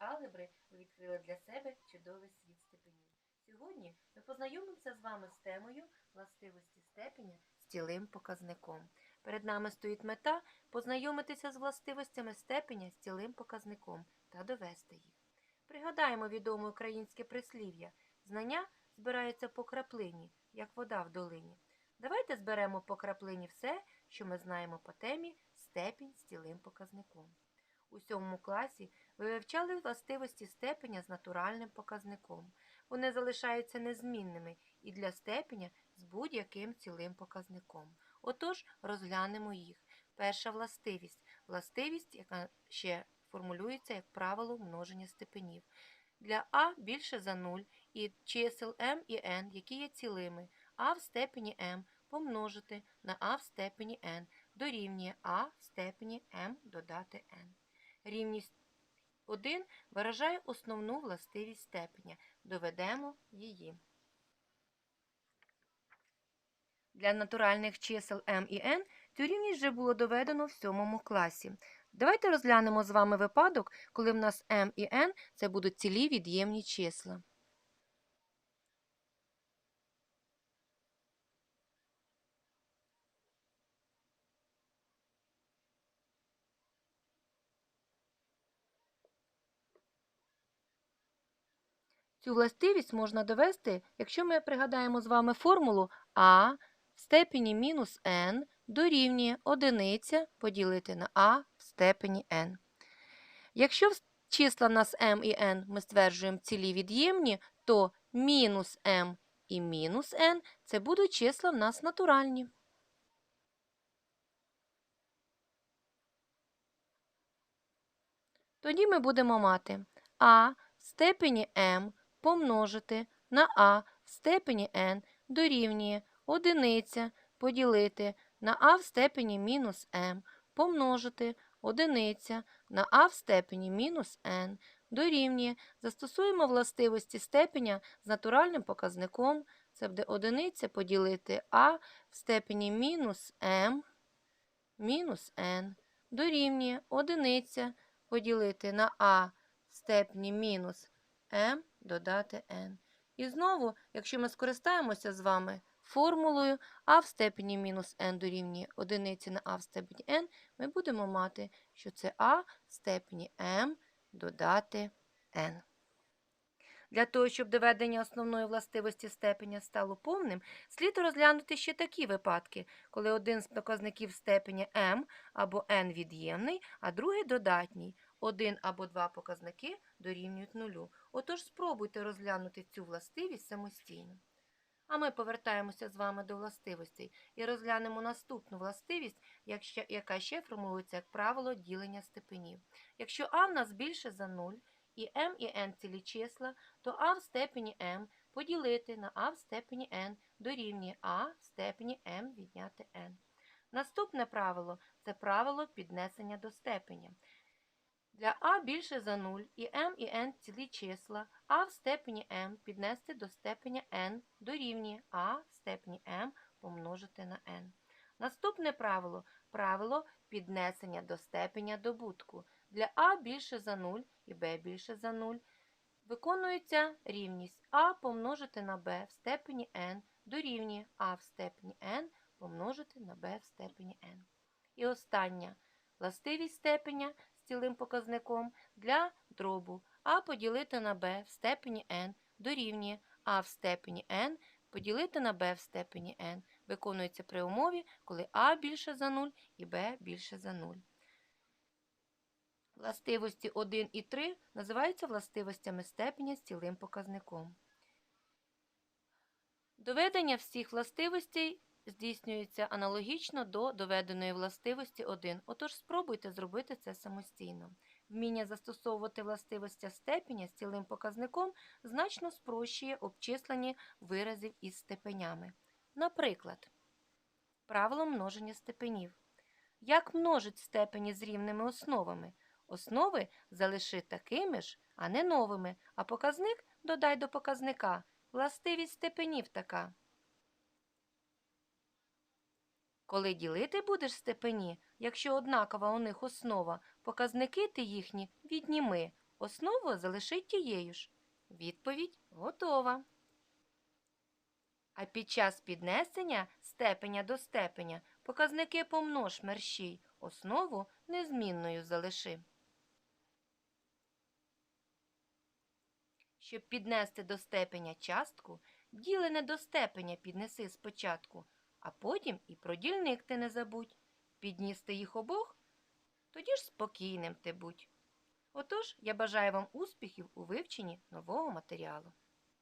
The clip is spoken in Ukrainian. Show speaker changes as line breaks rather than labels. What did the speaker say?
алгебри відкрили для себе чудовий світ степенів. Сьогодні ми познайомимося з вами з темою властивості степеня з цілим показником. Перед нами стоїть мета познайомитися з властивостями степеня з цілим показником та довести їх. Пригадаємо відоме українське прислів'я знання збираються по краплині, як вода в долині. Давайте зберемо по краплині все, що ми знаємо по темі степінь з цілим показником. У сьомому класі вивчали властивості степеня з натуральним показником. Вони залишаються незмінними і для степеня з будь-яким цілим показником. Отож, розглянемо їх. Перша властивість властивість, яка ще формулюється як правило множення степенів. Для а більше за 0 і чисел m і n, які є цілими, а в степені m помножити на а в степені n дорівнює а в степені m додати n. Рівність 1 виражає основну властивість степеня. Доведемо її. Для натуральних чисел m і n цю рівність вже було доведено в сьомому класі. Давайте розглянемо з вами випадок, коли в нас m і n це будуть цілі від'ємні числа. Цю властивість можна довести, якщо ми пригадаємо з вами формулу а в степені мінус n дорівнює одиниця поділити на а в степені n. Якщо числа в нас m і n ми стверджуємо цілі від'ємні, то мінус m і мінус n це будуть числа в нас натуральні. Тоді ми будемо мати а в степені m помножити на а в степені n дорівнює одиниця поділити на а в степені мінус m помножити одиниця на а в степені мінус n дорівнює. Застосуємо властивості степеня з натуральним показником. Це буде одиниця поділити а в степені мінус m мінус n дорівнює одиниця поділити на а в степені мінус m додати n. І знову, якщо ми скористаємося з вами формулою а в степені мінус n дорівнює одиниці на а в степені n, ми будемо мати, що це а в степені m додати n. Для того, щоб доведення основної властивості степеня стало повним, слід розглянути ще такі випадки, коли один з показників степеня m або n від'ємний, а другий додатній. Один або два показники дорівнюють нулю. Отож спробуйте розглянути цю властивість самостійно. А ми повертаємося з вами до властивостей і розглянемо наступну властивість, яка ще формулюється як правило ділення степенів. Якщо а в нас більше за 0 і m і n цілі числа, то а в степені m поділити на а в степені n дорівнює а в степені m відняти n. Наступне правило це правило піднесення до степеня. Для а більше за 0 і m і n цілі числа, а в степені m піднести до степеня n дорівнює а в степені m помножити на n. Наступне правило правило піднесення до степеня добутку. Для а більше за 0 і b більше за 0 виконується рівність а помножити на b в степені n дорівнює а в степені n помножити на b в степені n. І остання властивість степеня цілим показником для дробу а поділити на b в степені n дорівнює а в степені n поділити на b в степені n виконується при умові, коли а більше за 0 і b більше за 0. Властивості 1 і 3 називаються властивостями степеня з цілим показником. Доведення всіх властивостей здійснюється аналогічно до доведеної властивості 1. Отож, спробуйте зробити це самостійно. Вміння застосовувати властивості степеня з цілим показником значно спрощує обчислення виразів із степенями. Наприклад, правило множення степенів. Як множить степені з рівними основами? Основи залиши такими ж, а не новими, а показник додай до показника. Властивість степенів така. Коли ділити будеш степені, якщо однакова у них основа, показники ти їхні відніми, Основу залиши тією ж. Відповідь готова. А під час піднесення степеня до степеня показники помнож мерщій. Основу незмінною залиши. Щоб піднести до степеня частку, ділене до степеня піднеси спочатку, а потім і про дільник ти не забудь. Підніс ти їх обох, тоді ж спокійним ти будь. Отож, я бажаю вам успіхів у вивченні нового матеріалу.